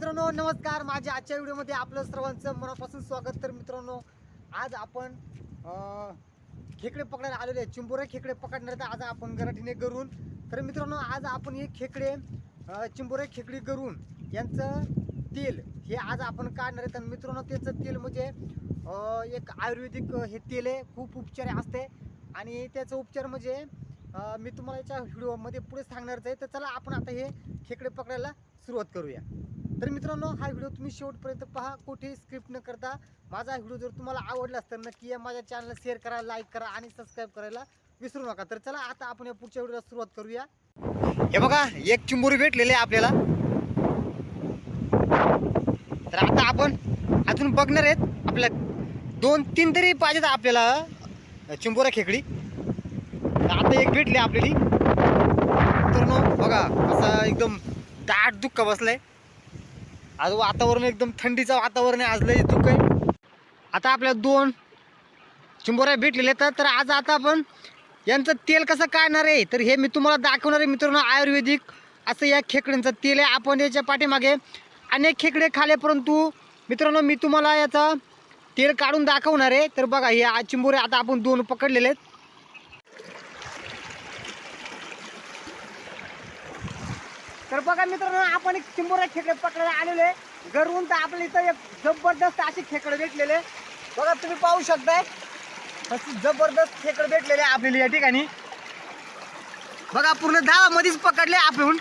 मित्रांनो नमस्कार. माझ्या आजच्या व्हिडिओमध्ये आपलं सर्वांचं मनापासून स्वागत. तर मित्रांनो आज आपण खेकडे पकडायला आलेले आहे. चिंबोरे खेकडे पकडणार आहेत. आज आपण गराठीने करून. तर मित्रांनो आज आपण हे खेकडे चिंबोरे खेकडी करून यांचं तेल हे आज आपण काढणार आहे तर मित्रांनो त्याचं तेल म्हणजे एक आयुर्वेदिक हे तेल आहे. खूप उपचार असते. आणि त्याचं उपचार म्हणजे मी तुम्हाला याच्या व्हिडिओमध्ये पुढे सांगणारच आहे. तर चला आपण आता हे खेकडे पकडायला सुरुवात करूया. तर मित्रांनो हा व्हिडिओ तुम्ही शेवटपर्यंत पहा. कुठेही स्क्रिप्ट न करता माझा व्हिडिओ जर तुम्हाला आवडला तर नक्की या माझ्या चॅनलला शेअर करा लाईक करा आणि सबस्क्राईब करायला विसरू नका. तर चला आता आपण या पुढच्या व्हिडिओला सुरुवात करूया. हे बघा एक चिंबोरी भेटलेली आहे आपल्याला. तर आता आपण अजून बघणार आहेत आपल्या दोन तीन तरी पाहिजेत आपल्याला चिंबोऱ्या खेकडी. तर आता एक भेटली आपल्याली. मित्रांनो बघा असा एकदम दाट दुःख बसलाय. आज वातावरण एकदम थंडीचं वातावरण आहे आज लय दुःख आहे. आता आपल्या दोन चिंबोऱ्या भेटलेल्या तर तर आज आता आपण यांचं तेल कसं काढणार आहे? तर हे मी तुम्हाला दाखवणार आहे मित्रांनो आयुर्वेदिक. असं या खेकड्यांचं तेल आहे आपण याच्या पाठीमागे अनेक खेकडे खाले परंतु मित्रांनो मी तुम्हाला याचं तेल काढून दाखवणार आहे. तर बघा हे चिंबोरे आता आपण दोन पकडलेले आहेत. तर बघा मित्रांनो आपण एक चिंबोरा खेकडे पकडायला आलेलो आहे. घरून तर आपल्या इथं एक जबरदस्त असे खेकडे भेटलेले बघा तुम्ही पाहू शकताय. अशी जबरदस्त खेकडे भेटलेले आपल्याला या ठिकाणी. बघा पूर्ण दहा मध्येच पकडले आपण.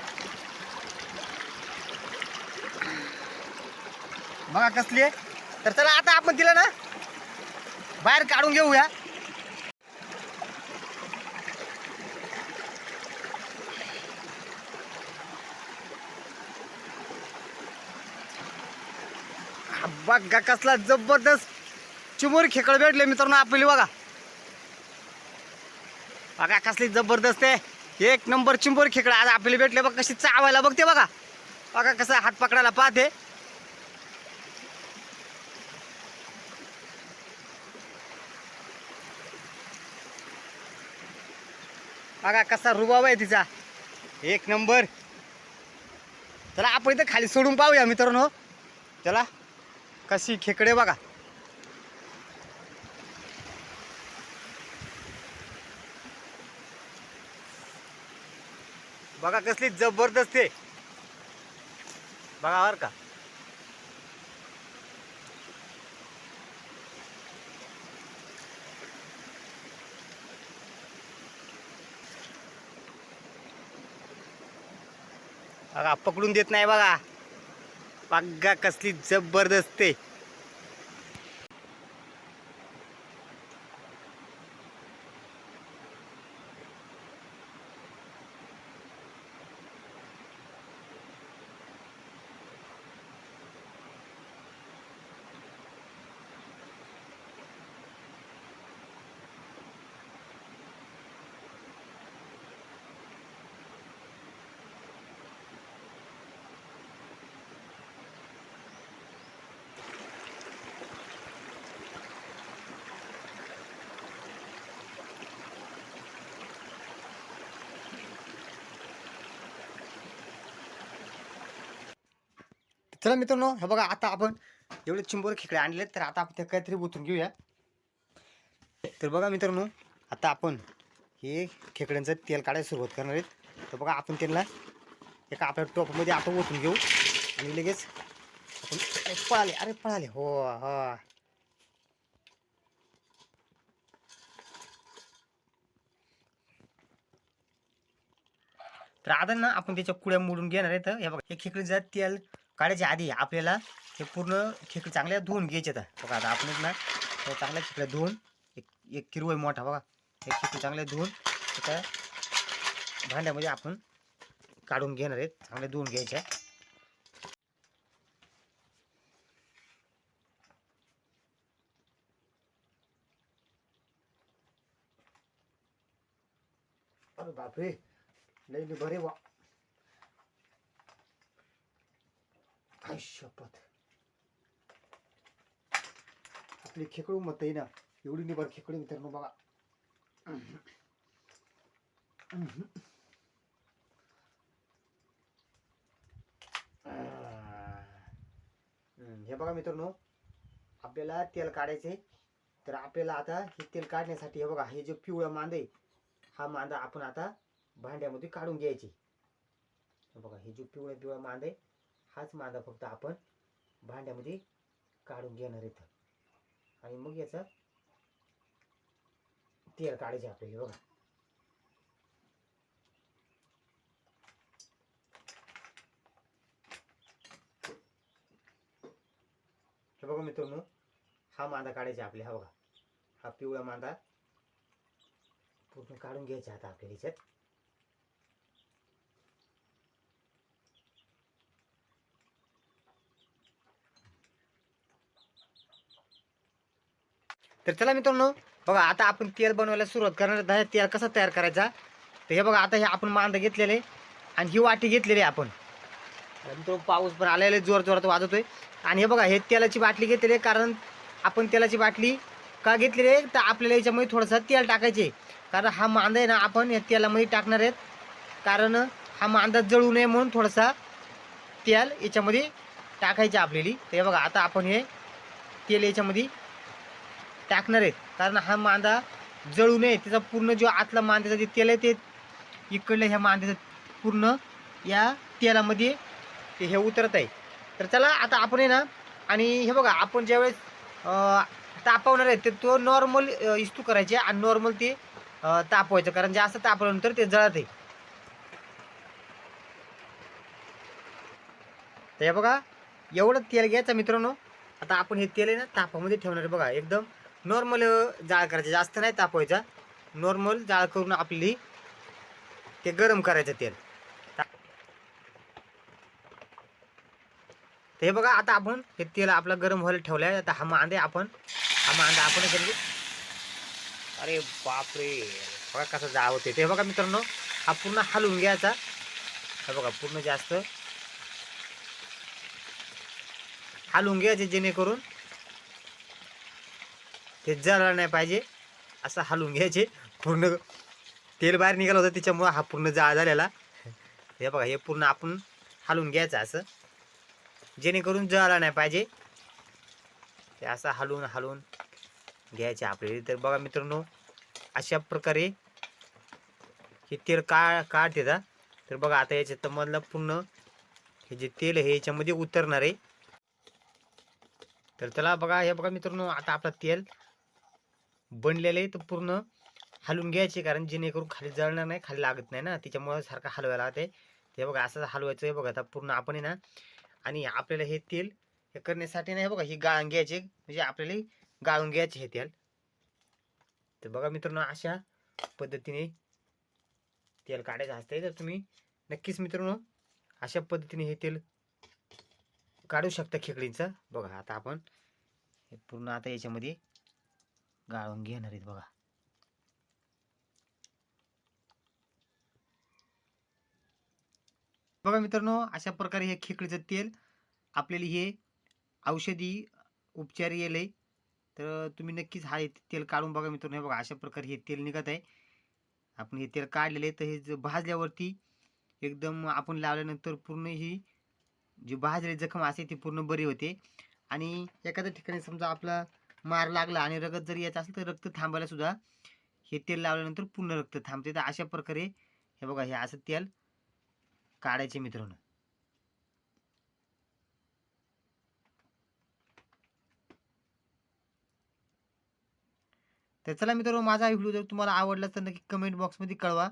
बघा कसली आहे. तर चला आता आपण तिला ना बाहेर काढून घेऊया. बघा कसला जबरदस्त चिमोरी खेकड भेटले मित्रांनो आपली बघा. बघा कसली जबरदस्त आहे. एक नंबर चिंबोरी खेकडा आज आपल्याला भेटले बघ कशी चावायला बघते बघा. बघा कसं हात पकडायला पाहते. बघा कसा रुबाब आहे तिचा. एक नंबर. चला आपण इथं खाली सोडून पाहूया मित्रांनो. चला. कशी खेकडे बघा. बघा कसली जबरदस्त आहे. बघा बर का. बघा पकडून देत नाही बघा. बघा कसली जबरदस्त आहे. चला मित्रांनो हे बघा आता आपण एवढे चिंबोरे खेकडे आणले तर आता आपण ते काहीतरी उतरून घेऊया. तर बघा मित्रांनो आता आपण हे खेकड्यांचं तेल काढायला सुरुवात करणार आहेत. तर बघा आपण त्यांना एका आपल्या टोपमध्ये आपण ओतून घेऊ. आणि लगेच आपण पळाले अरे पळाले हो हा. तर आता ना आपण त्याच्या कुड्या मोडून घेणार आहे तर हे बघा हे खेकडीचं तेल काढायच्या आधी आपल्याला हे पूर्ण खेकडे चांगल्या धुवून घ्यायचे आता बघा आता आपण ना चांगल्या खेकड्या धुवून एक एक किरवय मोठा बघा. हे खेकडे चांगले धुवून त्या भांड्यामध्ये आपण काढून घेणार आहेत. चांगले धुवून घ्यायचे. बापरे लई बरे वा काय शपथ? आपली खेकडू मत आहे ना एवढी निभार खेकडू मित्रांनो बघा. हे बघा मित्रांनो आपल्याला तेल काढायचे तर आपल्याला आता हे तेल काढण्यासाठी हे बघा हे जे पिवळं मांद आहे हा मांदा आपण आता भांड्यामध्ये काढून घ्यायचे. हे बघा हे जे पिवळं पिवळं मांद आहे हाच मांदा फक्त आपण भांड्यामध्ये काढून घेणार इथं. आणि मग याचं तेल काढायचे आपल्याला बघा. हे बघा मित्रांनो हा मांदा काढायचा आपल्या हा बघा. हा पिवळा मांदा पूर्ण काढून घ्यायचा आता आपल्याला याच्यात. तर चला मित्रांनो बघा आता आपण तेल बनवायला सुरुवात करणार आहे तेल कसा तयार करायचा? तर हे बघा आता हे आपण मांदा घेतलेले आणि ही वाटी घेतलेली आहे आपण. तो पाऊस पण आलेला जोर जोरात वाजवतोय आणि हे बघा हे तेलाची बाटली घेतलेली आहे कारण आपण तेलाची बाटली का घेतलेली आहे? तर आपल्याला याच्यामध्ये थोडंसं तेल टाकायचे कारण हा मांदा आहे ना आपण या तेलामध्ये टाकणार आहेत. कारण हा मांदा जळू नये म्हणून थोडासा तेल याच्यामध्ये टाकायचे आपल्याला. तर हे बघा आता आपण हे तेल याच्यामध्ये टाकणार आहेत कारण हा मांदा जळू नये त्याचा पूर्ण जो आतला मांद्याचा जे तेल आहे ते इकडलं ह्या मांद्याचं पूर्ण या तेलामध्ये ते हे उतरत आहे. तर चला आता आपण आहे ना आणि हे बघा आपण ज्यावेळेस तापवणार आहे ते तो नॉर्मल इस्तू करायचे आणि नॉर्मल ते तापवायचं. कारण जास्त तापवल्यानंतर ते जळत आहे. तर हे बघा एवढं तेल घ्यायचं मित्रांनो. आता आपण हे तेल आहे ना तापामध्ये ठेवणार आहे. बघा एकदम नॉर्मल जाळ करायचं. जास्त नाही तापवायचा. नॉर्मल जाळ करून आपली ते गरम करायचं तेल. तर हे बघा आता आपण हे तेल आपलं गरम व्हायला ठेवलं आहे आता हा मांदे आपण हा मांदा आपण करू. अरे बापरे. बघा कसं जाळ होते ते बघा मित्रांनो हा पूर्ण हलवून घ्यायचा. हे बघा पूर्ण जास्त हलवून घ्यायचे जेणेकरून ते जळलं नाही पाहिजे. असं हलवून घ्यायचे. पूर्ण तेल बाहेर निघालं होतं त्याच्यामुळं हा पूर्ण जाळ झालेला. हे बघा हे पूर्ण आपण हलवून घ्यायचं असं. जेणेकरून जळाला नाही पाहिजे. ते असं हलवून हलवून घ्यायचे आपले तर बघा मित्रांनो अशा प्रकारे हे तेल का काढते तर बघा आता याच्यात मधलं पूर्ण हे जे तेल आहे याच्यामध्ये उतरणार आहे. तर त्याला बघा हे बघा मित्रांनो आता आपलं तेल बनलेले तर पूर्ण हलवून घ्यायचे कारण जेणेकरून खाली जळणार नाही खाली लागत नाही ना. त्याच्यामुळे सारखं हलवायला लागते. ते बघा असं हलवायचं हे बघा आता पूर्ण आपण आहे ना आणि आपल्याला हे तेल हे करण्यासाठी नाही बघा ही गाळून घ्यायचे म्हणजे आपल्याला गाळून घ्यायचे हे तेल. तर बघा मित्रांनो अशा पद्धतीने तेल काढायचं असते तर तुम्ही नक्कीच मित्रांनो अशा पद्धतीने हे तेल काढू शकता खेकडींचं. बघा आता आपण हे पूर्ण आता याच्यामध्ये गाळून घेणार आहेत बघा. बघा मित्रांनो अशा प्रकारे हे खेकडीचं तेल आपल्याला हे औषधी उपचार येले. तर तुम्ही नक्कीच हा हे तेल काढून बघा मित्रांनो. हे बघा अशा प्रकारे हे तेल निघत आहे. आपण हे तेल काढलेले आहे. तर हे ज- भाजल्यावरती एकदम आपण लावल्यानंतर पूर्ण ही जी भाजलेली जखम असते ती पूर्ण बरी होते. आणि एखाद्या ठिकाणी समजा आपला मार लागला आणि रगत जरी येत असेल तर रक्त थांबायला सुद्धा हे तेल लावल्यानंतर पूर्ण रक्त थांबते. तर अशा प्रकारे हे बघा हे असं तेल काढायचे मित्रांनो. तर चला मित्रांनो माझा व्हिडिओ जर तुम्हाला आवडला तर नक्की कमेंट बॉक्समध्ये कळवा.